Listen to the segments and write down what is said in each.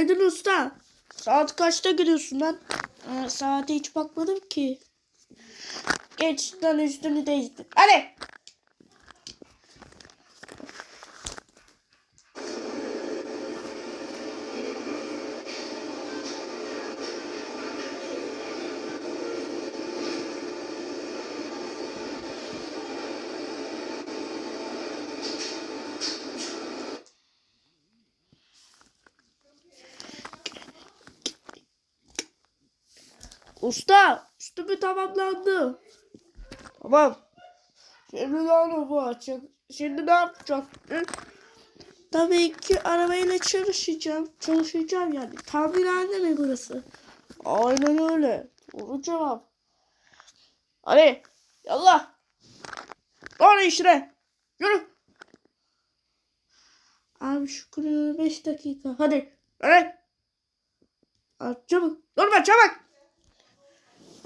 Günaydın usta. Saat kaçta gidiyorsun lan? Aa, saate hiç bakmadım ki. Geç lan üstünü değiştir. Hadi. Usta, üstümü tamamlandı. Tamam. Şimdi ne olacak? Şimdi ne yapacaksın? Tabii ki arabayla çalışacağım. Çalışacağım yani. Tamirhane mi burası? Aynen öyle. Doğru cevap. Hadi. Yallah. Doğru işine. Yürü. Abi şu kurulu 5 dakika. Hadi. Hadi. Hadi çabuk. Durma çabuk.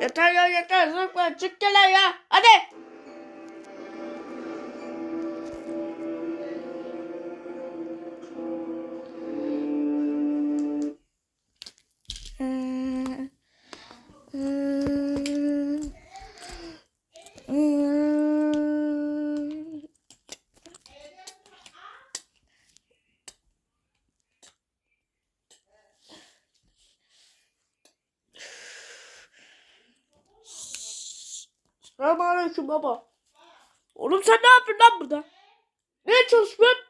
Yeter ya yeter. Zıpla çık gel ya. Hadi. Selamünaleyküm baba. Oğlum sen ne yapıyorsun lan burada? Ne çalışıyorsun?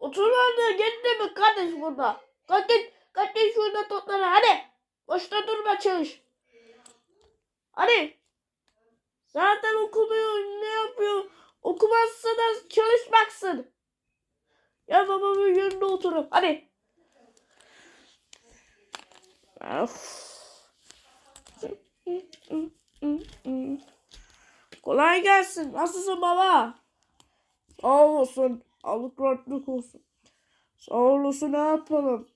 Otur lan gelin mi kardeş burada? Kalk git şurada toplara hadi. Boşta durma çalış. Hadi. Zaten okumuyor ne yapıyor? Okumazsa da çalışmaksın. Ya babamın yanında oturup hadi. Of. Kolay gelsin. Nasılsın baba? Sağ olasın. Alık rahatlık olsun. Sağ olasın ne yapalım?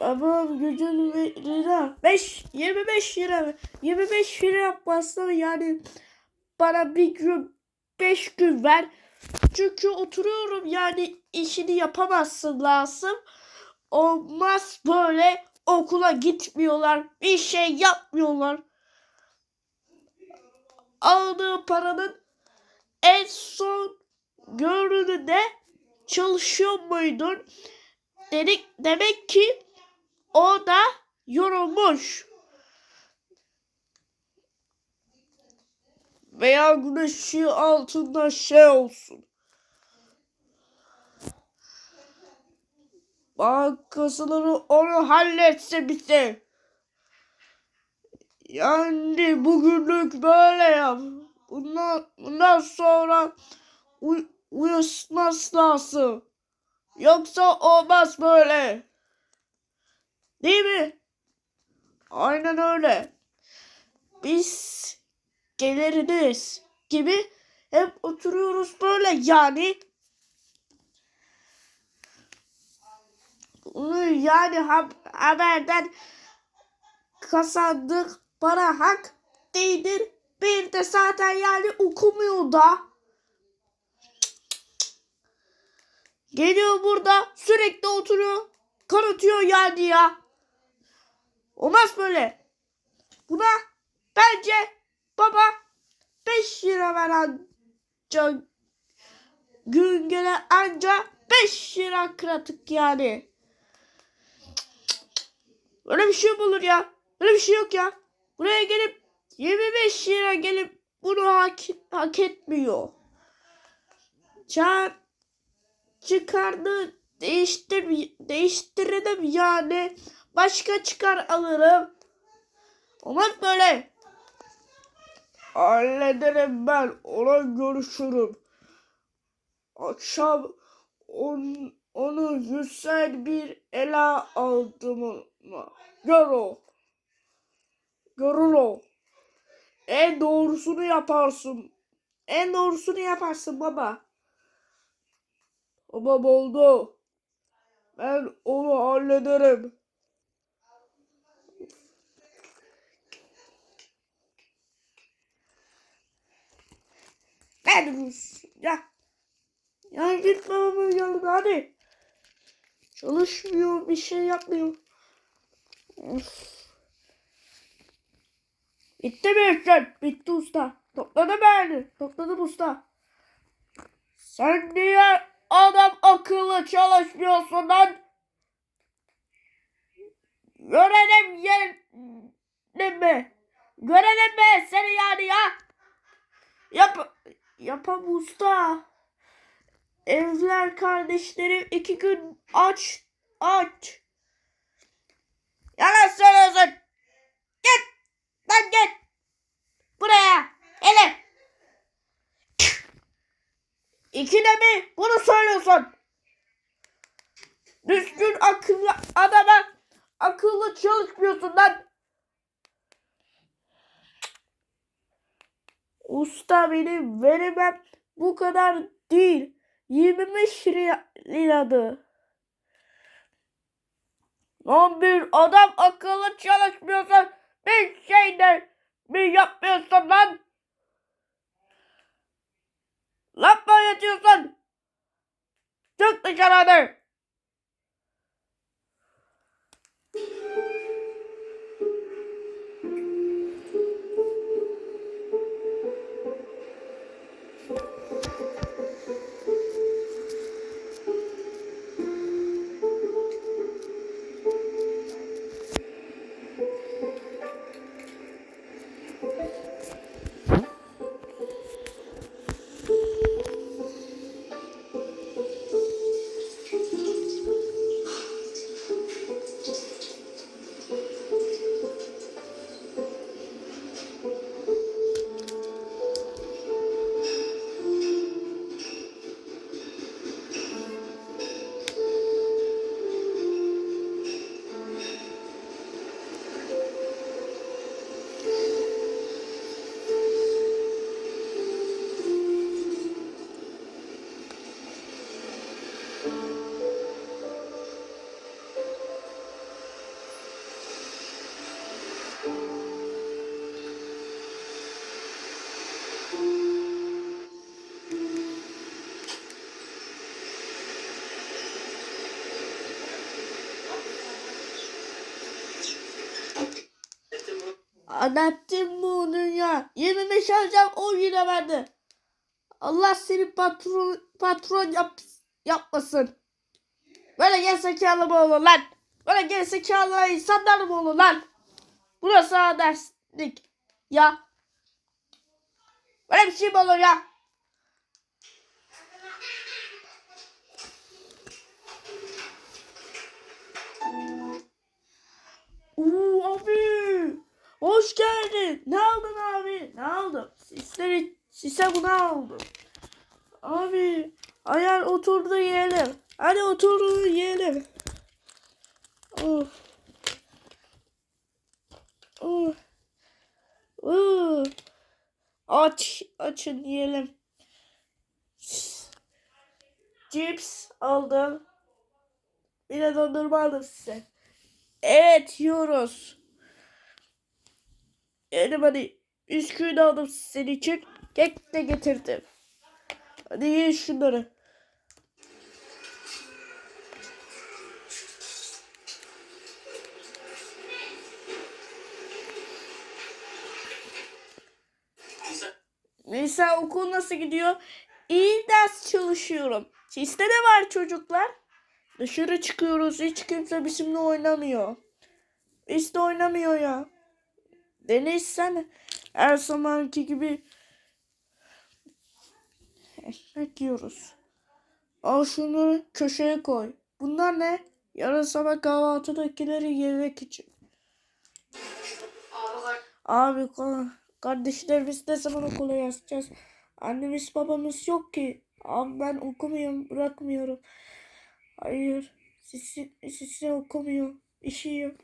Babam gücün lira. 5, 25 lira mı? 25 lira yapmazsan yani bana bir gün 5 gün ver. Çünkü oturuyorum yani işini yapamazsın lazım. Olmaz böyle okula gitmiyorlar. Bir şey yapmıyorlar. Aldığı paranın en son görününde çalışıyor muydun? Dedik, demek ki o da yorulmuş. Veya güneşi altında şey olsun. Bankasıları onu halletse bize. Yani bugünlük böyle yap. Bundan, bundan sonra uy, uyuşması lazım. Yoksa olmaz böyle. Değil mi? Aynen öyle. Biz geliriz gibi hep oturuyoruz böyle yani. Bunu yani ha- haberden kazandık para hak değildir. Bir de zaten yani okumuyor da. Geliyor burada sürekli oturuyor. Kanıtıyor yani ya. Olmaz böyle. Buna bence baba 5 lira ver anca gün gele anca 5 lira kıratık yani. Böyle bir şey mi olur ya? Böyle bir şey yok ya. Buraya gelip 25 lira gelip bunu hak, hak etmiyor. Can çıkardı değiştir değiştirelim yani. Başka çıkar alırım. Olmaz böyle. Hallederim ben. Ona görüşürüm. Akşam on, onu güzel bir ele aldım. Gör o. Görür o. En doğrusunu yaparsın. En doğrusunu yaparsın baba. Babam oldu. Ben onu hallederim. Ben Rus. Ya. Ya git babamın yanına hadi. Çalışmıyor bir şey yapmıyor. Of. Bitti mi işin? Bitti usta. Topladım ben. Topladım usta. Sen niye adam akıllı çalışmıyorsun lan? Görelim yerim mi? Görelim mi seni yani ya? Yap yapam usta. Evler kardeşlerim iki gün aç aç. Yalan söylüyorsun. Lan git. Buraya. Hele. İkide mi bunu söylüyorsun? Düzgün akıllı adama akıllı çalışmıyorsun lan. Usta benim veremem bu kadar değil. 25 lira- liradı. Lan bir adam akıllı çalışmıyorsa bir şey mi yapmıyorsun lan? Lan mı yatıyorsun? Çık dışarı hadi. Okay. Anlattım bunu ya. 25 alacağım 10 lira verdi. Allah seni patron patron yap, yapmasın. Böyle gerizekalı mı olur lan? Böyle gerizekalı insanlar mı olur lan? Burası derslik. Ya. Böyle bir şey mi olur ya? Oo abi. Hoş geldin. Ne aldın abi? Ne aldım? Sisleri, sise bunu aldım. Abi ayar oturdu yiyelim. Hadi oturdu yiyelim. Of. Of. Of. Aç, açın yiyelim. Cips aldım. Bir de dondurma aldım size. Evet yiyoruz. Yedim hadi. Bisküvi de aldım senin için. Kek de getirdim. Hadi yiyin şunları. Neyse okul nasıl gidiyor? İyi ders çalışıyorum. Sizde de var çocuklar. Dışarı çıkıyoruz. Hiç kimse bizimle oynamıyor. Biz de oynamıyor ya. Deniz sen her zamanki gibi Ekmek yiyoruz. Al şunu köşeye koy. Bunlar ne? Yarın sabah kahvaltıdakileri yemek için. Abi kardeşlerimiz ne zaman okula yazacağız? Annemiz babamız yok ki. Abi ben okumuyorum, bırakmıyorum. Hayır, sisi, sisi okumuyor. İşi yok.